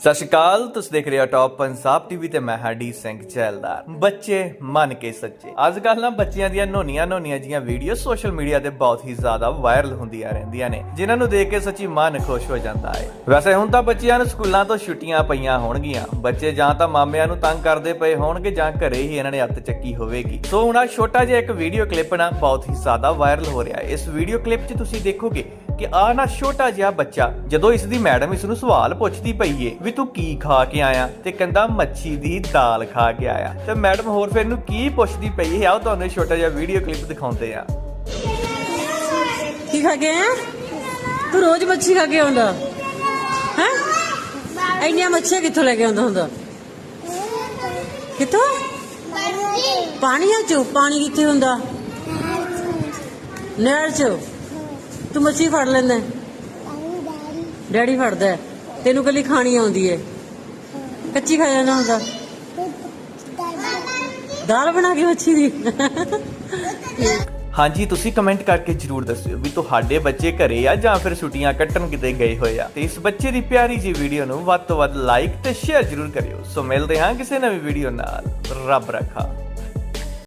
ਸਤਿ ਸ਼੍ਰੀ ਅਕਾਲ, ਤੁਸੀਂ ਦੇਖ ਰਹੇ ਹੋ ਟੌਪ ਪੰਜਾਬ ਟੀਵੀ ਤੇ ਮੈਂ ਹਾਂ ਸਿੰਘ ਚੈਲਦਾਰ ਬੱਚੇ ਮੰਨ ਕੇ ਸੱਚੇ। ਅੱਜ ਕੱਲ ਨਾ ਬੱਚਿਆਂ ਦੀਆਂ ਨੋਨੀਆਂ ਨੋਨੀਆਂ ਜੀਆਂ ਵੀਡੀਓ ਸੋਸ਼ਲ ਮੀਡੀਆ ਤੇ ਬਹੁਤ ਹੀ ਜ਼ਿਆਦਾ ਵਾਇਰਲ ਹੁੰਦੀਆਂ ਰਹਿੰਦੀਆਂ ਨੇ, ਜਿਨ੍ਹਾਂ ਨੂੰ ਦੇਖ ਕੇ ਸੱਚੀ ਮਨ ਖੁਸ਼ ਹੋ ਜਾਂਦਾ ਹੈ। ਵੈਸੇ ਹੁਣ ਤਾਂ ਬੱਚਿਆਂ ਨੂੰ ਸਕੂਲਾਂ ਤੋਂ ਛੁੱਟੀਆਂ ਪਈਆਂ ਹੋਣਗੀਆਂ। ਬੱਚੇ ਜਾਂ ਤਾਂ ਮਾਮਿਆਂ ਨੂੰ ਤੰਗ ਕਰਦੇ ਪਏ ਹੋਣਗੇ ਜਾਂ ਘਰੇ ਹੀ ਇਹਨਾਂ ਨੇ ਅੱਤ ਚੱਕੀ ਹੋਵੇਗੀ। ਸੋ ਹੁਣ ਆ ਛੋਟਾ ਜਿਹਾ ਇੱਕ ਵੀਡੀਓ ਕਲਿੱਪ ਨਾ ਬਹੁਤ ਹੀ ਜ਼ਿਆਦਾ ਵਾਇਰਲ ਹੋ ਰਿਹਾ ਹੈ। ਇਸ ਵੀਡੀਓ ਕਲਿੱਪ 'ਚ ਤੁਸੀਂ ਦੇਖੋਗੇ ਕਿ ਆ ਨਾ ਛੋਟਾ ਜਿਹਾ ਬੱਚਾ ਜਦੋਂ ਇਸ ਦੀ ਮੈਡਮ ਇਸ ਨੂੰ ਸਵਾਲ ਪੁੱਛਦੀ ਪਈ ਏ ਵੀ ਤੂੰ ਕੀ ਖਾ ਕੇ ਆਇਆ ਤੇ ਕਹਿੰਦਾ ਮੱਛੀ ਦੀ ਦਾਲ ਖਾ ਕੇ ਆਇਆ। ਤੇ ਮੈਡਮ ਹੋਰ ਫਿਰ ਇਹਨੂੰ ਕੀ ਪੁੱਛਦੀ ਪਈ ਏ ਆਓ ਤੁਹਾਨੂੰ ਛੋਟਾ ਜਿਹਾ ਵੀਡੀਓ ਕਲਿੱਪ ਦਿਖਾਉਂਦੇ ਆ ਕੀ ਖਾ ਕੇ ਆਇਆ? ਤੂੰ ਰੋਜ਼ ਮੱਛੀ ਖਾ ਕੇ ਆਉਂਦਾ। ਹੈ? ਇੰਨੀਆਂ ਮੱਛੀਆਂ ਕਿੱਥੋਂ ਲੈ ਕੇ ਆਉਂਦਾ ਹੁੰਦਾ? ਕਿੱਥੋਂ? ਪਾਣੀਆਂ ਚੋਂ। ਪਾਣੀ ਕਿੱਥੇ ਹੁੰਦਾ? ਨਹਿਰ ਚ। ਤੂੰ ਮੱਛੀ ਫੜ ਲੈਂਦਾ ਡੈਡੀ ਫੜਦਾ ਤੈਨੂੰ ਕੱਲੀ ਖਾਣੀ ਆਉਂਦੀ ਏ। ਕੱਚੀ ਖਾ ਜਾਂਦਾ ਹੁੰਦਾ। ਦਾਲ ਬਣਾ ਕੇ ਮੱਛੀ ਦੀ। ਹਾਂਜੀ, ਤੁਸੀਂ ਕਮੈਂਟ ਕਰਕੇ ਜਰੂਰ ਦੱਸਿਓ ਵੀ ਤੁਹਾਡੇ ਬੱਚੇ ਘਰੇ ਆ ਜਾਂ ਫਿਰ ਛੁੱਟੀਆਂ ਕੱਟਣ ਕਿਤੇ ਗਏ ਹੋਏ ਆ। ਤੇ ਇਸ ਬੱਚੇ ਦੀ ਪਿਆਰੀ ਜੀ ਵੀਡੀਓ ਨੂੰ ਵੱਧ ਤੋਂ ਵੱਧ ਲਾਈਕ ਤੇ ਸ਼ੇਅਰ ਜਰੂਰ ਕਰਿਓ। ਸੋ ਮਿਲਦੇ ਹਾਂ ਕਿਸੇ ਨਵੀਂ ਵੀਡੀਓ ਨਾਲ। ਰੱਬ ਰੱਖਾ।